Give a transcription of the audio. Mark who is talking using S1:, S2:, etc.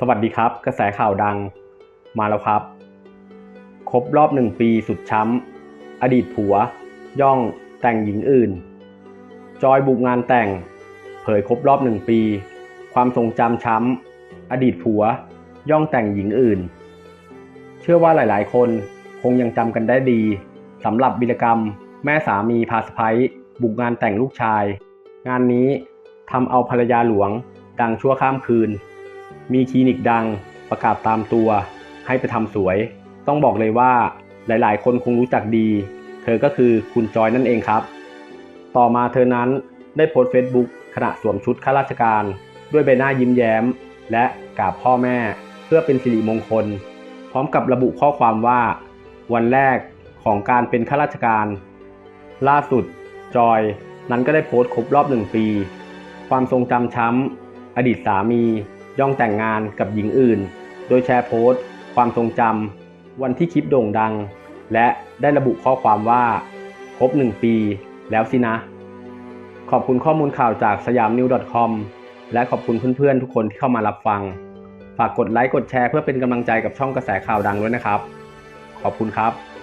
S1: สวัสดีครับ กระแสข่าวดังมาแล้วครับ ครบรอบหนึ่งปีสุดช้ำ อดีตผัว ย่องแต่งหญิงอื่น จอยบุกงานแต่ง เผยครบรอบหนึ่งปี ความทรงจำช้ำ อดีตผัว ย่องแต่งหญิงอื่น เชื่อว่าหลายๆ คนคงยังจำกันได้ดีสำหรับบิลกรรม แม่สามีพาสะพ้ยบุกงานแต่งลูกชาย งานนี้ทำเอาภรรยาหลวง ดังชั่วข้ามคืน มีคลินิกดังประกาศตามตัวให้ไปทำสวย ต้องบอกเลยว่าหลายๆ คนคงรู้จักดี เธอก็คือคุณจอยนั่นเองครับ ต่อมาเธอนั้นได้โพสต์เฟซบุ๊กขณะสวมชุดข้าราชการ ด้วยใบหน้ายิ้มแย้ม และกราบพ่อแม่ เพื่อเป็นสิริมงคล พร้อมกับระบุข้อความว่า วันแรกของการเป็นข้าราชการ ล่าสุด จอย นั้นก็ได้โพสต์ครบรอบหนึ่งปี ความทรงจำช้ำ อดีตสามี ย่องแต่งงานกับหญิงอื่น โดยแชร์โพสต์ ความทรงจำวันที่คลิปโด่งดัง และได้ระบุข้อความว่า ครบหนึ่งปีแล้วสินะ ขอบคุณข้อมูลข่าวจากสยามนิว .com และขอบคุณเพื่อนๆ ทุกคนที่เข้ามารับฟัง ฝากกดไลค์กดแชร์เพื่อเป็นกำลังใจกับช่องกระแสข่าวดังด้วยนะครับ ขอบคุณครับ